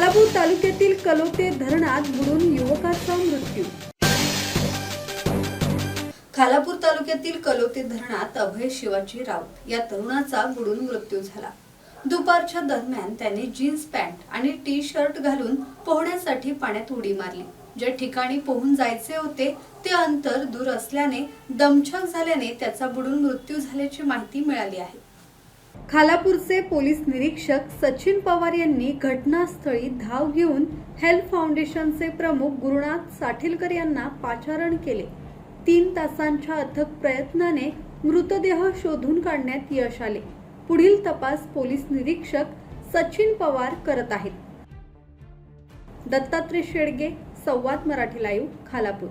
खालापूर तालुक्यातील कलोते धरणात बुडून युवकाचा मृत्यू. खालापूर तालुक्यातील कलोते धरणात अभय शिवाजी राऊत या तरुणाचा बुडून मृत्यू झाला. दुपारच्या दरम्यान त्याने जीन्स पॅन्ट आणि टी शर्ट घालून पोहण्यासाठी पाण्यात उडी मारली. ज्या ठिकाणी पोहून जायचे होते ते अंतर दूर असल्याने दमछाक झाल्याने त्याचा बुडून मृत्यू झाल्याची माहिती मिळाली आहे. खालापूरचे पोलीस निरीक्षक सचिन पवार यांनी घटनास्थळी धाव घेऊन हेल्थ फाउंडेशनचे प्रमुख गुरुनाथ साठिलकर यांना पाचारण केले. तीन तासांच्या अथक प्रयत्नाने मृतदेह शोधून काढण्यात यश आले. पुढील तपास पोलीस निरीक्षक सचिन पवार करत आहेत. दत्तात्रय शेडगे संवाद मराठी लाईव्ह खालापूर.